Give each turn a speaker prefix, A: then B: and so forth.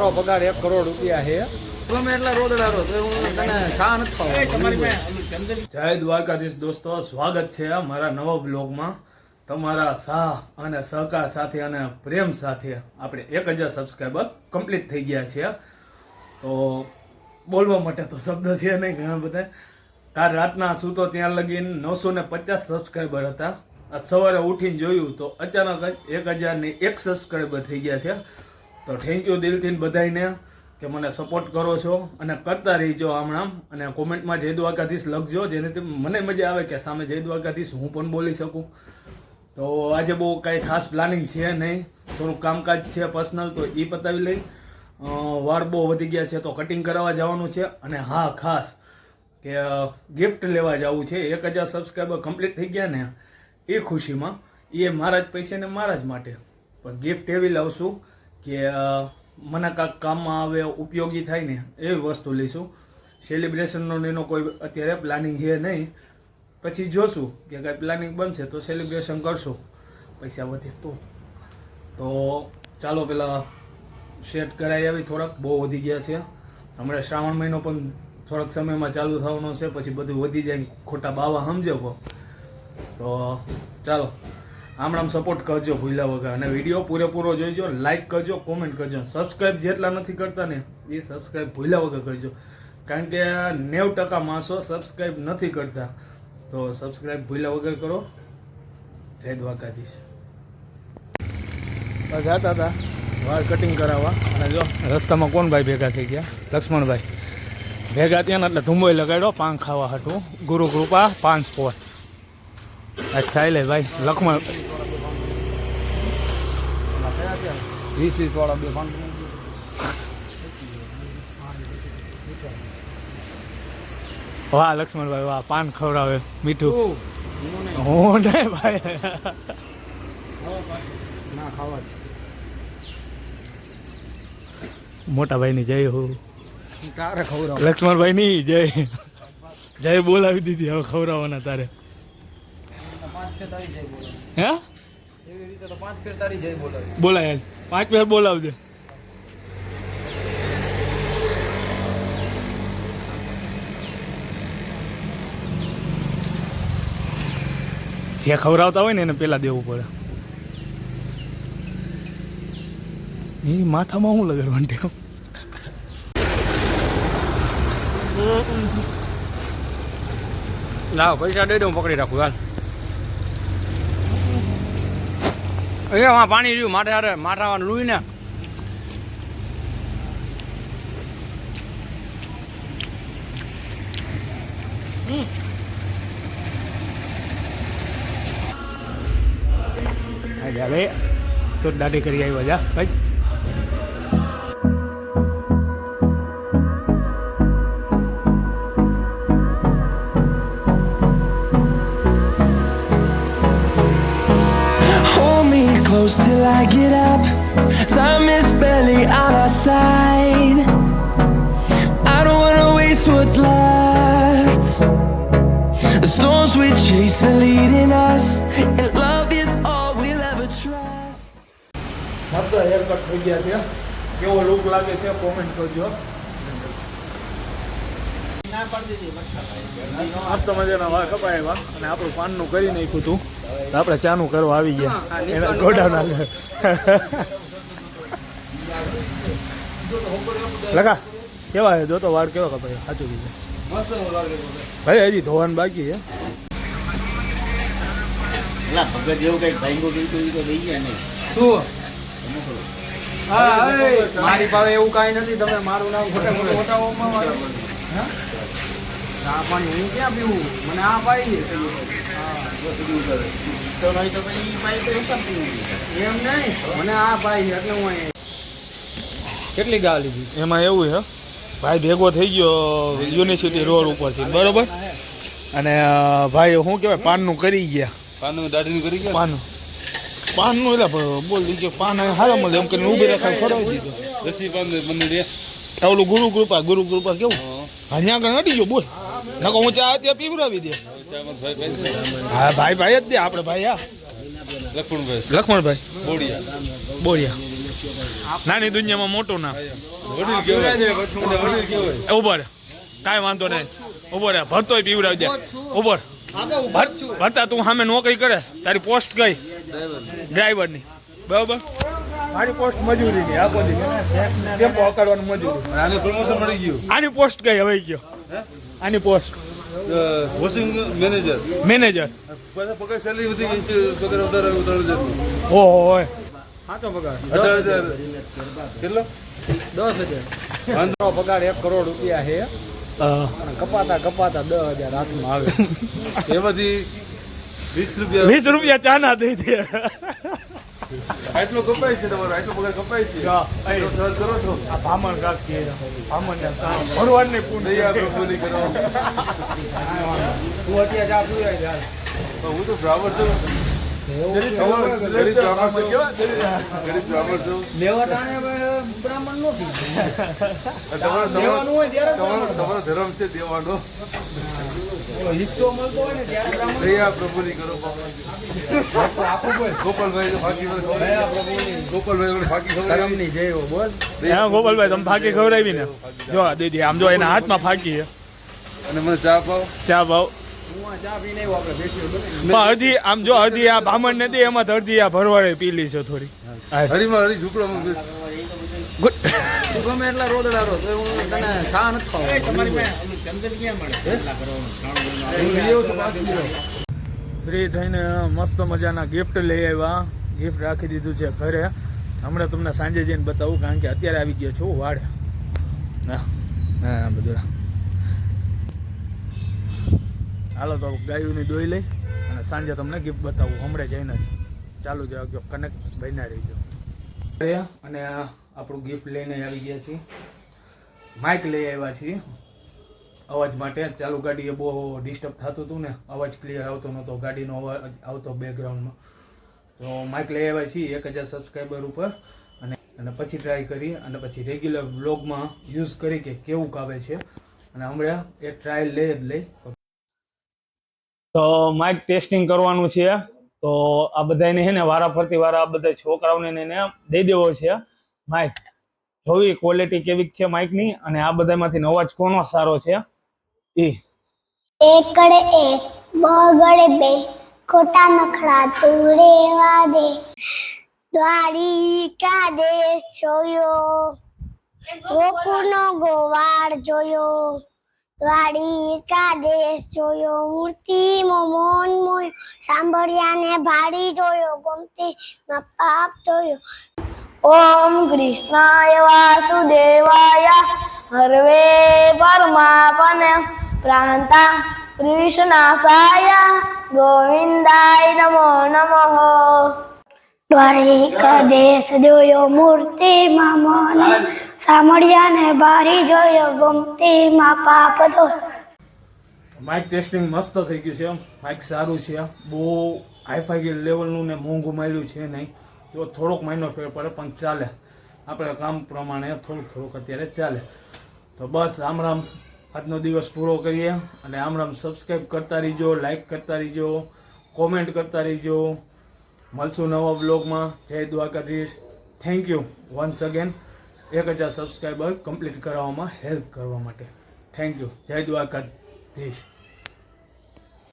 A: મારો પગાર એક કરોડ રૂપિયા છે. ગમે એટલા રોદડા રો તો હું તને ચા નથી પાવું જય દ્વારકાધીશ દોસ્તો સ્વાગત છે મારા નવા બ્લોગમાં. તમારા સાહ અને સહકાર સાથે અને પ્રેમ સાથે આપણે એક હજાર સબસ્ક્રાઈબર કમ્પ્લીટ થઈ ગયા છે. તો બોલવા માટે તો શબ્દ છે નહીં ઘણા બધા. કાલ રાતના સૂતો ત્યાં લગીન નવસો ને પચાસ સબસ્ક્રાઈબર હતા. આજ સવારે ઉઠીને જોયું તો અચાનક જ એક હજારની એક સબસ્ક્રાઈબર થઈ ગયા છે. તો થેન્ક યુ દિલથી બધાને કે મને સપોર્ટ કરો છો અને કરતા રહીજો હમણાં. અને કોમેન્ટમાં જય દ્વારકાધીશ લખજો જેનાથી મને મજા આવે કે સામે જય દ્વારકાધીશ હું પણ બોલી શકું. તો આજે બહુ કાંઈ ખાસ પ્લાનિંગ છે નહીં. થોડુંક કામકાજ છે પર્સનલ તો એ પતાવી લઈ. વાર બહુ વધી ગયા છે તો કટિંગ કરાવવા જવાનું છે. અને હા, ખાસ કે ગિફ્ટ લેવા જવું છે. એક હજાર સબસ્ક્રાઈબર કમ્પ્લીટ થઈ ગયા ને, એ ખુશીમાં. એ મારા જ પૈસે ને મારા જ માટે. પણ ગિફ્ટ એવી લાવશું કે મને કાંઈક કામમાં આવે ઉપયોગી થાય ને એવી વસ્તુ લઈશું. સેલિબ્રેશનનો એનો કોઈ અત્યારે પ્લાનિંગ છે નહીં. પછી જોશું કે કાંઈ પ્લાનિંગ બનશે તો સેલિબ્રેશન કરશું. પૈસા વધે તો. તો ચાલો પેલા સેટ કરાવી આવી થોડાક. બહુ વધી ગયા છે. હમણાં શ્રાવણ મહિનો પણ થોડાક સમયમાં ચાલુ થવાનો છે. પછી બધું વધી જાય ખોટા બાવા સમજો તો ચાલો. આમ આમ સપોર્ટ કરજો ભૂલ્યા વગર. અને વીડિયો પૂરેપૂરો જોઈજો લાઇક કરજો કોમેન્ટ કરજો. સબસ્ક્રાઇબ જેટલા નથી કરતા ને, એ સબસ્ક્રાઇબ ભૂલ્યા વગર કરજો. કારણ કે નેવ ટકા માણસો સબસ્ક્રાઇબ નથી કરતા. તો સબસ્ક્રાઈબ ભૂલ્યા વગર કરો. જય દ્વારકાધીશ. જાતા હતા. વાળ કટિંગ કરાવવા. અને જો, રસ્તામાં કોણ ભાઈ ભેગા થઈ ગયા? લક્ષ્મણભાઈ. ભેગા ત્યાં એટલે ધુંબોય લગાડ્યો પાન ખાવા હતું ગુરુ કૃપા પાન સ્પોટ ખાઈ લે ભાઈ લક્ષ્મણ
B: વીસ વીસ વાળા બે પાંચ
A: વાહ લક્ષ્મણભાઈ વાહ પાન ખવડાવે મીઠું. હું નહીં ભાઈ.
B: ના ખાવા
A: મોટા ભાઈની જય હો.
B: લક્ષ્મણભાઈ
A: ની જય. જય બોલાવી દીધી હવે ખવડાવવાના તારે
B: પાંચ ફેર તારી જય બોલાવે
A: હે? બોલાય પાંચ ફેર બોલાવજે. જે ખવડાવતા હોય ને એને પેલા દેવું પડે. એ માથામાં હું લગાડવાનું ટેવ
B: લાવ પૈસા દઈ દઉં પકડી રાખું હાલ. એ હા પાણી રહ્યું મારે હારે માથામાં લુઈ ને
A: ચાલે તો દાઢી કરી આવ્યો જા, ભાઈ.
C: close till I get up. Time is barely on our side. I don't wanna waste what's left. The storms we chase are leading us, and love is all we'll ever trust.
A: મસ્ત hair cut થઈ ગયા છે કેવો look લાગે છે comment કરજો મસ્ત મજાના વાળ કપાય એવા અને આપણું પાનનું કરી નાખ્યું હતું તો આપણે ચાનું કરવા આવી ગયા. એના ગોડાઉન લખા લગા. કેવા છે? જો તો વાળ કેવા કપાય? સાચું કીધું. ભાઈ હજી ધોવાનું બાકી છે.
D: ભગત જેવું કંઈક ભાંગો ગયું તો દઈ ગયા નહીં
B: શું? હા મારી પાસે એવું કાંઈ નથી. તમે મારું નામ ખોટા ખોટા આ પાણી હું ક્યાં પીવું? મને આ પાઈ છે.
D: તો નહીં તો પછી પાઇપ તો નુકસાન થઈ
B: એમ નહીં. મને આ પાઈ એટલે હું કેટલી ગા લીધી?
A: એમાં એવું છે ભાઈ ભેગો થઈ ગયો યુનિવર્સિટી રોડ ઉપરથી બરોબર? અને ભાઈ શું કહેવાય પાનનું કરી ગયા.
B: પાનનું દાઢીનું કરી ગયા?
A: પાનનું. પાનનું એટલે બોલ કે પાન હારા મળે એમ કરીને ઊભી રાખા ખોરાવી દીધો.
B: દસી પાન મંદિર
A: ઓલું ગુરુ કૃપા ગુરુ કૃપા કેવું અહીંયા આગળ નડી ગયો બોલ. નકો હું ચા ત્યાં પીવડાવી દે. હા ભાઈ ભાઈ જ દે આપણે ભાઈ હા.
B: લખમણભાઈ.
A: લખમણભાઈ?
B: બોડિયા.
A: બોડિયા. નાની દુનિયામાં મોટું ના
B: આ પીવડાવી દે પછી હું
A: ઊભો રે કાંઈ વાંધો નહીં. ઊભો રે ભરતોય પીવડાવી દે. ઊભો રે. ભર ભરતા તું સામે નોકરી કરે. તારી પોસ્ટ કઈ ડ્રાઈવરની. બરાબર? મારી પોસ્ટ મજૂરીની આખો દી. કેમ પકડવાનું મજૂરી?
E: આને પ્રમોશન મળી ગયું.
A: આની પોસ્ટ કઈ હવે ગયો. આની પોસ્ટ
E: વોશિંગ મેનેજર
A: મેનેજર
E: પાછા પગાર સેલરી વધી ગઈ છે પગાર વધારે ત્રણ હજાર.
A: ઓહો હોય
B: તો પગાર.
E: અઢાર હજાર. કેટલો?
B: દસ હજાર. મારો પગાર એક કરોડ રૂપિયા છે. કપાતા કપાતા દસ હજાર હાથમાં આવે.
E: એમાંથી વીસ રૂપિયા
A: વીસ રૂપિયા ચાના દઈ દે
E: આટલો કપાય છે તમારો આટલો પગાર કપાય છે. આટલો સહન કરો છો?
A: આ ભામણ રાખીએ. ભામણ ભરવાડ ને પૂર્ણ
E: આપણે બોલી કરો.
B: તું અત્યારે ચા પીવડાવી જા.
E: હું તો ડ્રાઈવર છું. છું છું.
B: બ્રાહ્મણ નથી
E: તમારો ધર્મ છે દેવાનો.
B: હિસ્સો મળતો હોય ને ત્યારે
E: દયા પ્રભુની કરો ગોપાલભાઈ ફાકી ગોપાલભાઈ ફાકી ખબર
B: જય બોલ.
A: હા ગોપાલભાઈ તમે ફાકી ખવડાવી ને. જો આ દીદી આમ જો એના હાથમાં ફાકી
E: અને મને ચા પાવ.
A: ચા? પણ અડધી આમ જો અડધી આ બામણ નથી એમાં અડધી આ ભરવાડે પી લી છે થોડી. હા.
E: હરીમાં હરી ઝૂંપડામાં.
A: ગુડ
B: તું ગમે એટલા રોદડા રો તો હું તને ચા નથી ખાવા
D: તમારી પાસે ચંદન ક્યાં મળે.
A: ફ્રી થઈને મસ્ત મજાના ગિફ્ટ લઈ આવ્યા. ગિફ્ટ રાખી દીધું છે ઘરે. હમણાં તમને સાંજે જઈને બતાવું કારણ કે અત્યારે આવી ગયો છું વાડે. ના હા બધું હાલો તો ગાયુંની દોઈ લઈ અને સાંજે તમને ગિફ્ટ બતાવું. હમણાં જઈને ચાલુ જ રાખજો કનેક્ટ બન્યા રહીજો. અરે, અને આ આપણું ગિફ્ટ લઈને આવી ગયા છીએ. માઇક લઈ આવ્યા છીએ. અવાજ માટે ચાલુ ગાડીએ બહુ ડિસ્ટર્બ થતું હતું ને, અવાજ ક્લિયર આવતો નહોતો, ગાડીનો અવાજ આવતો બેકગ્રાઉન્ડમાં તો માઇક લઈ આવ્યા છીએ એક હજાર સબસ્ક્રાઈબર ઉપર. અને અને પછી ટ્રાય કરી, અને પછી રેગ્યુલર બ્લોગમાં યુઝ કરી કે કેવું કાવે છે. અને હમણાં એક ટ્રાયલ લઈ જ લઈ. તો માઇક ટેસ્ટિંગ કરવાનું છે. તો આ બધાને છે ને વારા ફરતી વારા આ બધા છોકરાઓને દઈ દેવો છે. માઇક. જોવી ક્વોલિટી કેવી છે માઇકની અને આ બધામાંથી અવાજ કોનો સારો છે? એ.
F: એકડે એક, બગડે બે, ખોટા નખરા તું દે. દ્વારિકા દેશ જોયો, ગોકુળનો ગોવાળ જોયો. દ્વારિકા દેશ જોયો, મૂર્તિ મોન મોયો. સાંભળ્યા ને ભાડી જોયો, ગમતી પાપ જોયો. ઓમ કૃષ્ણાય વાસુદેવાય. હરવે પરમાપને પ્રાંતા કૃષ્ણાસાય. ગોવિંદાય નમો નમઃ. દ્વારિકા દેશ જોયો મૂર્તિમાં મન. સાંભળ્યાને ભારી જોયો ગમતીમાં પાપ ધો
A: માઇક ટેસ્ટિંગ મસ્ત થઈ ગયું છે માઇક સારું છે બહુ હાઈફાઈ લેવલનું ને મોંઘું માલ્યું છે નહીં. તો થોડોક મહિનો ફેર પડે, પણ ચાલે. આપણે કામ પ્રમાણે થોડુંક થોડુંક અત્યારે ચાલે. તો બસ, રામ રામ. આજનો દિવસ પૂરો કરીએ અને આમ રામ. સબસ્ક્રાઈબ કરતા રહીજો લાઇક કરતા રહીજો કોમેન્ટ કરતા રહીજો. મળશું નવા બ્લોગમાં જય Dwarkadhish. Thank you once again એક હજાર સબસ્ક્રાઈબર કમ્પ્લીટ કરાવવામાં હેલ્પ કરવા માટે. થેન્ક યુ જય દ્વારકાધીશ.